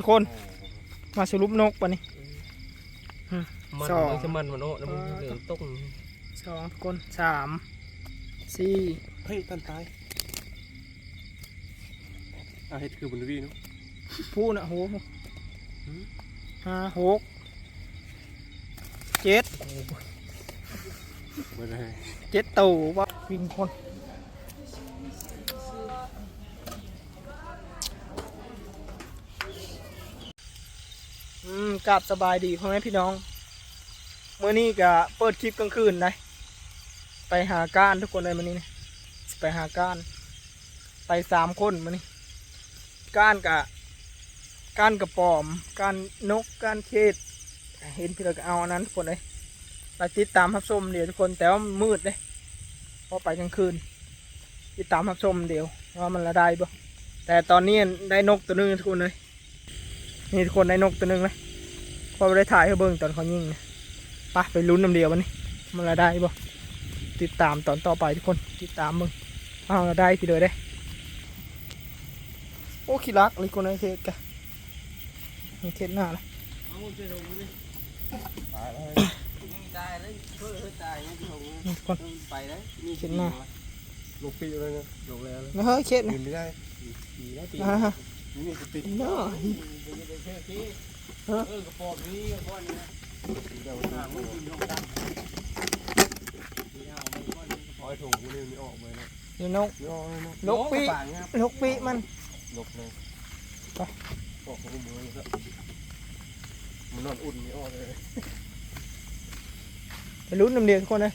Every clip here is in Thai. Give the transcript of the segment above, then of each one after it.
ทุกคนมาสรุปนกปะนี่มันสองเลยจะมันมันโอ้แล้วมันเหลืองตุ้งสองทุกคนสามสี่เฮ้ยตันตายอะเฮ็ดคือบนวีเนาะผู้นะโหห้าหกเจ็ดบ่ได้เจ็ดตัววะวิ่งคน อืมกลับสบายดีพ่อแม่พี่น้อง เมื่อนี้ก็เปิดคลิปกลางคืนได้ไปหาก้านทุกคนเลยมื่อนี้นะไปหาก้าน ไปสามคนมื่อนี้ก้านกะก้านกระปอมก้านนกก้านเขตเห็นพี่เราก็เอาอันนั้นทุกคนเลยไปติดตามรับชมเดี๋ยวทุกคนแต่ว่ามืดเลยเพราะไปกลางคืน ติดตามรับชมเดี๋ยวว่ามันละได้บ่แต่ตอนนี้ได้นกตัวนึงทุกคนเลย นี่ทุกคนได้นกตัวหนึงเลยพอไปได้ถ่ายให้เบิ่งตอนเขายิงนะไปไปลุ้นน้ำเดียววันนี้มันละได้บ่ติดตามตอนต่อไปทุกคนติดตามมึงเอาละได้พี่เลยได้โอ้ขี้รักเลยคนไอ้เทศกะนี่เทศหน้าเลยเอาไปลงนี่ตายแล้วตายเลยเพื่อเพื่อตายยังที่ลงนี่ทุกคนไปแล้วมีเห็นหน้าลงปีเลยนะลงแล้วเลยนะเฮ้ยเขตยืนะนไม่ได้ปีแล้วปีอ่าฮะ นี่กูติดเนาะเออกระป๋องนี้กระป๋องนี้นะเดี๋ยวอ่าน้ำมัมันนกินลงตั้งเอาไอ้ถุงกูนี่ไม่ออกเลยนะอยู่น่ออกเลยเนกปีนกปีมันลกเลยไปออกของมือเลยครับมันนอนอุ่นไม่ออกเลยไปลุ้นน้ำเดียวกคนเลย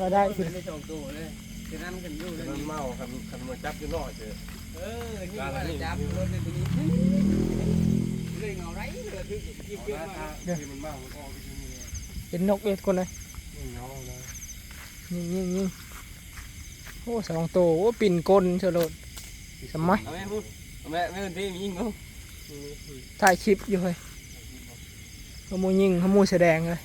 มาได้ได้คือได้สองตัวเลยจะนั่นกันอยู่เลยมันเมาคันคันมาจับอยู่นอกเจอ เออนี่ว่าจับรถในตัวนี้เลยเงาไรเลยที่ที่เกี่ยวมาที่มันเมามันออกไปที่นี่เป็นนกเอยทุกคนเลยนี่เงาเลยยิงยิงยิงโอ้สองตัวโอ้ปิ่นกลเฉลิดสมัยเอาแม่พูดเอาแม่แม่ที่มียิงเขาถ่ายคลิปอยู่เลยขโมยยิงขโมยแสดงเลย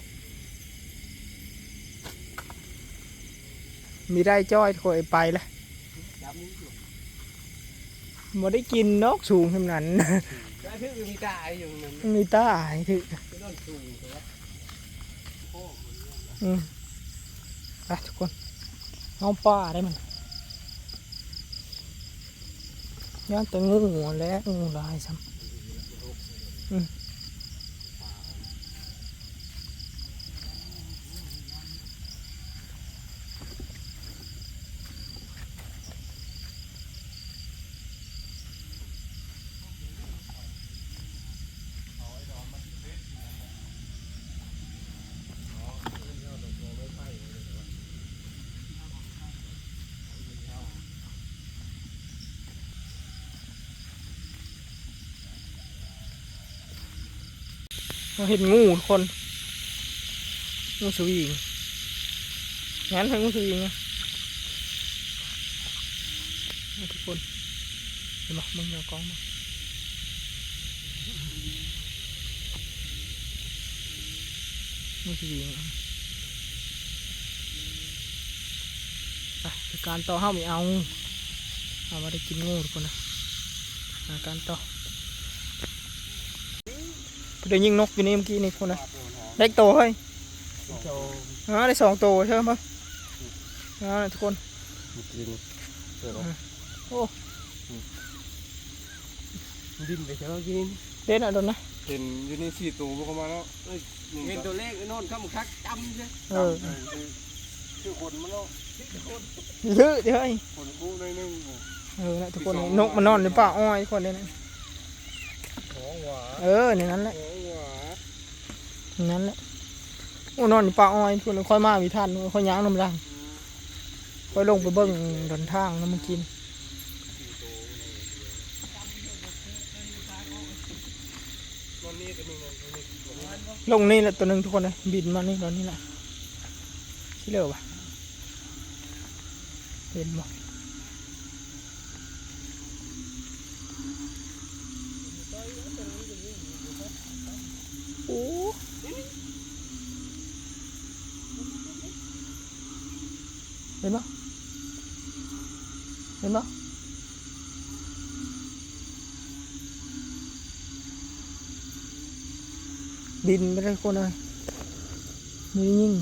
มีได้จ้อยถอยไปละจับนี่ มาได้กินนกสูงขนาดนั้นได้ที่มีตายอยู่นั่นมีตาให้ถึกก็โดนสูงแต่ว่าอืมไปทุกคนเอาป้าได้มันย่านแต่งูและงูลายซ้ำอืม เราเห็นงูทุกคนงูสวิงงั้นให้งูสวิงนะทุกคนเห็นปะมึงเอากล้องมางูสวิงไปการต่อห้ามไม่เอาเอามาได้กินงูทุกคนนะการต่อ เดี๋ยวยิงนกอยู่นี่เมื่อกี้นี่ทุกคนนะได้อีกตัวเฮ้ยโจอ่าได้สองตัวใช่ไหมอ่าทุกคนกินเออโอ้ดินไปเช้ากินเด่นอะโดนนะเห็นอยู่นี่สี่ตัวมันเข้ามาแล้วเห็นตัวเลขไอ้นอนข้ามคักจำใช่เออคือคนมันเนาะเยอะเดี๋ยวไอ้คนกู้ได้นึงเออนะทุกคนนกมันนอนในป่าอ้อยทุกคนเลยนะหอหวา เออในนั้นแหละหอหวาในนั้นแหละโอ้นอนในป่าอ้อยทุกคนค่อยมามีท่านค่อยย่างน้ำรังค่อยลงไปเบิ้งดนทางแล้วมากินนอนนี่ตัวนึงนอนนี่ลงนี่แหละตัวหนึ่งทุกคนเลยบินมานี่ตอนนี้แหละที่เร็วปะเห็นบ่โอ้ เห็นบ่เห็นบ่บินไปเลยคนเลยไมียิ่ง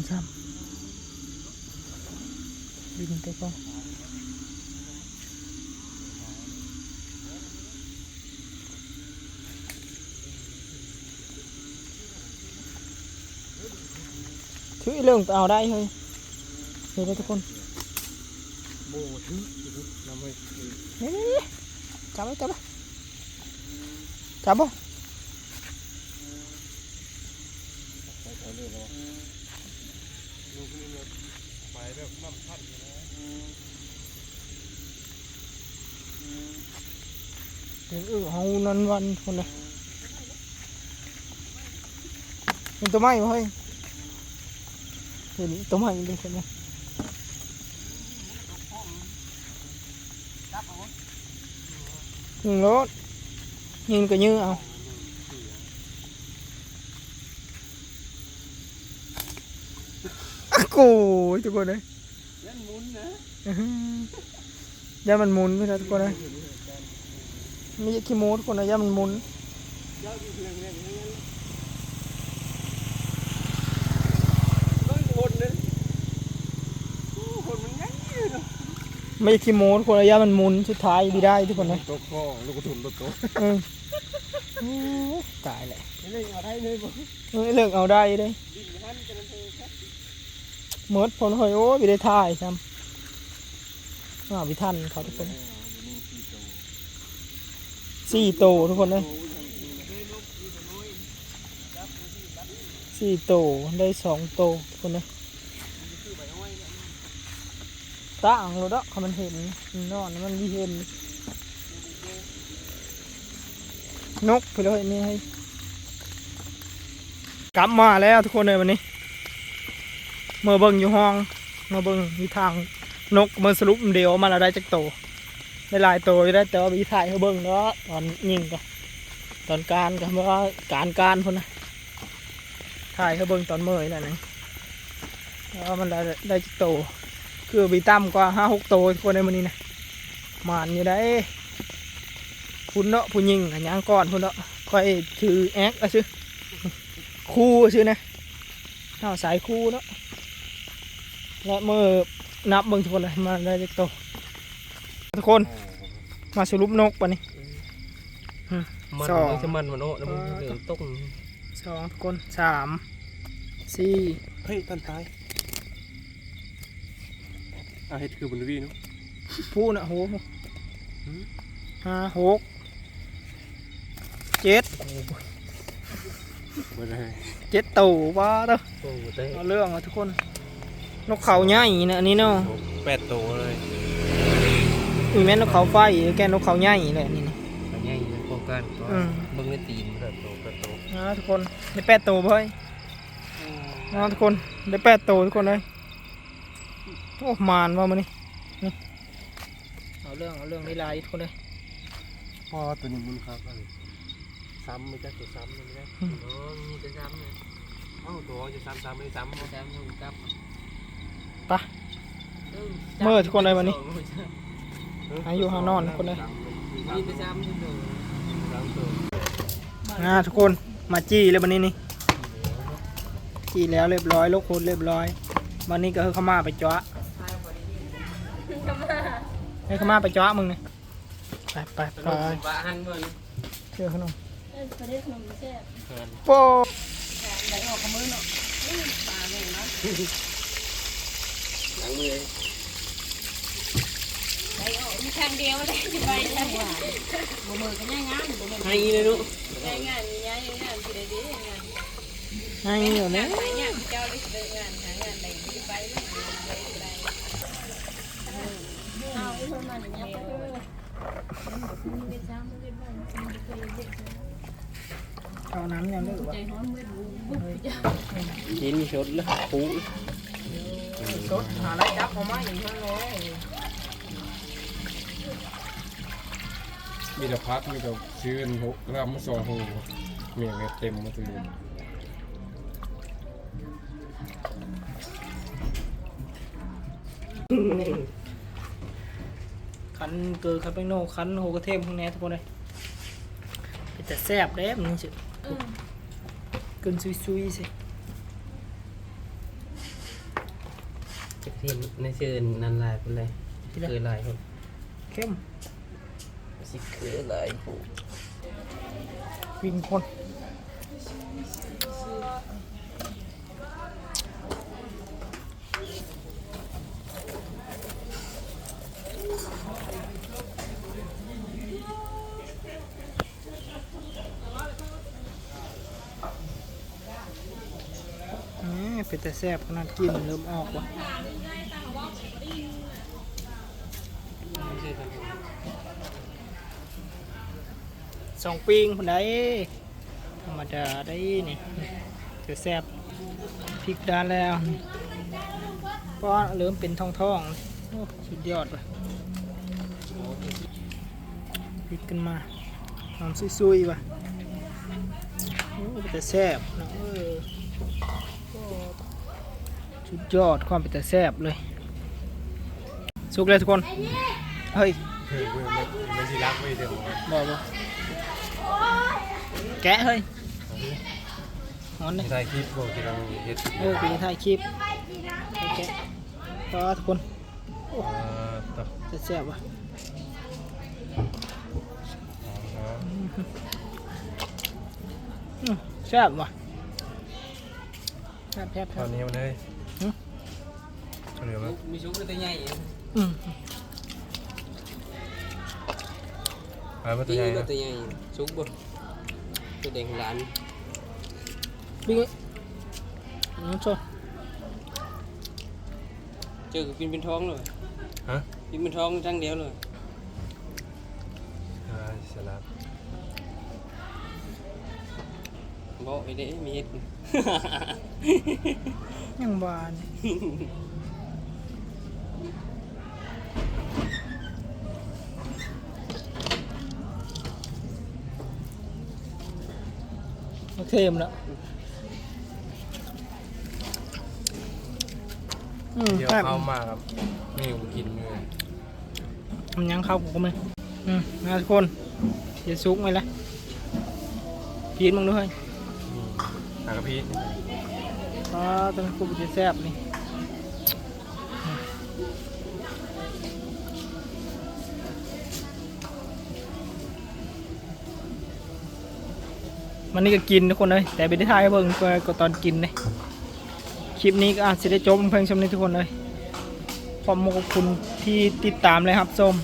ซ้ำบินไปก่อนถือเฮ้ยเห็นไหมทุกคนโบถึงน้ำไม่นี่จับไว้จับไว้จับบ่ไปเอาเนาะไปแบบน้ำพันอยู่นะเดี๋ยวอึเฮานันวันคนเลยเห็นตัวไม้เฮ้ยเห็นตัวไม้เป็นคนเลย ยิงรถยิงก็ยื้อเอาอะกูทุกคนเลยยันมุนนะย่ามันมุนไม่ได้ทุกคนเลยไม่ใช่ขี้โม้ทุกคนนะย่ามันมุน เจ้าอยู่เพียงเพียงนั้นต้องคนนึงคนมันง่ายเลย ไม่ใช่ขี้โม้ทุกคนนะย่ามันมุนสุดท้ายดีได้ทุกคนนะโต๊ะข้อลูกกระสุนโต๊ะโต๊ะเออโอ้ยตายแหละไม่ได้เอาได้เลยบ่เออกเอาได้เลยเมิดผลหอยโอ้ยไม่ได้ถ่ายซ้ำอ่าวิทันเขาทุกคนสี่โตทุกคนเลยสี่โตได้สองโตทุกคนเลย ต่างรถอะเขามันเห็นนอนมันมีเห็นนกไปเลยนี่ให้กลับมาแล้วทุกคนเลยวันนี้เมื่อเบิ่งอยู่ห้องเมาเบิ่งมีทางนกเมันสรุปเดียวมาและได้จักโตได้ลายโตอยู่ได้แต่ว่ามีถ่ายให้เบิ่งเนาะตอนยิงก็ตอนการก็เพราะว่าการการพุ่นนะถ่ายให้เบิ่งตอนเมื่อยแหละนี่แล้วมันได้ได้จักโต คือบีต่ำกว่าห้าหกโตทุกคนในวันนี้นะหมานอยู่ได้พุ่นเนาะผู้หญิงอันยังก่อนพุ่นเนาะค่อยถือแอกอะชื่อคู่อะชื่อนะเอาสายคู่เนาะและเมื่อนับเบิ่งทุกคนเลยมาได้เล็กโตทุกคนมาสรุปนกปะนี่มันสองจะมันมันโอ้แล้วมันเหลืองต้งสองทุกคนสามสี่เฮ้ยตันตาย อะเฮ็ดคือบนวีเนาะผู้นะโหห้าหกเจ็ดบ่ได้เจ็ดตัวว้าเด้อโอ้เต้เอาเรื่องอะทุกคน นกเขาใหญ่นะอันนี้เนาะแปดตัวเลยอีแม่นนกเขาไฟแกนกเขาใหญ่เลยอันนี่นะอันนี้โครงการก็อืมเบิ่งในตีนแปดตัวแปดตัวนะทุกคนได้แปดตัวเพ่อยนะทุกคนได้แปดตัวทุกคนเลย โอ้มานว่ามันนี่นี่เอาเรื่องเอาเรื่องได้ลายทุกคนเลยพ่อตัวนี้มันครับอันซ้ำไม่ใช่ตัวซ้ำไม่ใช่อืมอ๋อมีแต่ซ้ำเลยเอ้าตัวจะซ้ำซ้ำไม่ซ้ำบ่ซ้ำอยู่กับไปเมื่อทุกคนเลยวันนี้อายุหานอนทุกคนเลยมีแต่ซ้ำอยู่ตัวซ้ำตัวนะทุกคนมาจี้เลยวันนี้นี่จี้แล้วเรียบร้อยลูกคนเรียบร้อยวันนี้ก็คือเขามาไปจ้า ให้เขามาไปจ้ามึงนี่ไปไปไปว่าหันเบิ่งเชื่อขนมเออประเด็นขนมแซ่บโป้ไหลออกกับมือเนาะอื้อปลาแม่งเนาะหลังมือไหลออกมีทางเดียวเลยจะไปได้บ่มือก็ง่ายงานบ่มือให้เลยลูกง่ายงานมีง่ายงานสิได้ดีงานให้อยู่งานะนหางานเจ้าได้สิได้งานหางานใดสิไปเลยได้ได้เอาอีเพิ่นมาอย่างเงี้ยไปเด้อมีเป็นซ้ำมีเป็นบ้านมีเคย เด็กเอาน้ำยังได้หรือใจวะฮ้อนมืดบุบบุบจ้ะกินชดแล้วปูรถหาอะไรจับเอามาอย่างนั้นเลยมีแต่พักมีแต่ชื่นหกรับมาสองหูเมียงเต็มมาตัวนี้คัน เกลือคาเปโน่คันโฮกระเทมพวกนี้ทุกคนเลยเป็นแต่แซ่บเด้มันสิเออเกินซุยๆสิจะเห็นในชื่อนันลายเป็นไรคือลายคนเข้มสิคือลายผู้วินคน อืม เป็นแต่แซ่บขนาดกินเริ่มออกว่ะสองปิงคนใดธรรมดาได้นี่จะแซ่บพริกด้านแล้วเพราะเริ่มเป็นทองทองสุดยอดว่ะพริกกันมาหอมซุยๆว่ะโอ้เป็นแต่แซ่บนะเออ สุดยอดความเป็นแต่แซ่บเลย สุกเลยทุกคน เฮ้ยเฮ้ยเว้ยมันมันสิรักไว้เดี๋ยวบอกบอกแกะเฮ้ยหอนเลยถ่ายคลิปบอกที่เราเฮ็ดเออไปถ่ายคลิปไปแกะก็ทุกคนอ่าต่อจะแซ่บว่ะแซ่บว่ะแซ่บแซ่บตอนนี้มันเลย หึเหลือมั้ยมีชุกตัวใหญ่อืมไปมาตัวตีใหญ่ก็นะตัวใหญ่ชุกบ่ตัวเด็กหลาน บิ๊กน้องโชว์ เจอกับกินเป็นท้องเลย ฮะ กินเป็นท้องทั้งเดียวเลย อ่าสลับ บอกไอ้เด้มีเห็ด ยังบาน โอ เคมแล้วอืมเดี๋ยวแซ่บเข้ามาครับนี่กูกินเลยมันยังเข้ากูก็ไม่อืมนะทุกคนเดี๋ยวซุกไหมล่ะพีนมึงด้วยนี่หากระพีอ๋อตอนกูจะแซ่บนี่ มันนี่ก็กินทุกคนเลยแต่ไปได้ทายเพิ่งก็ตอนกินเลยคลิปนี้ก็อาจจะได้จบเพียงชมนี้ทุกคนเลยขอบคุณที่ติดตามเลยครับส้ม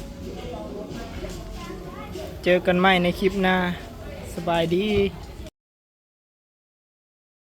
เจอกันใหม่ในคลิปหน้าสบายดี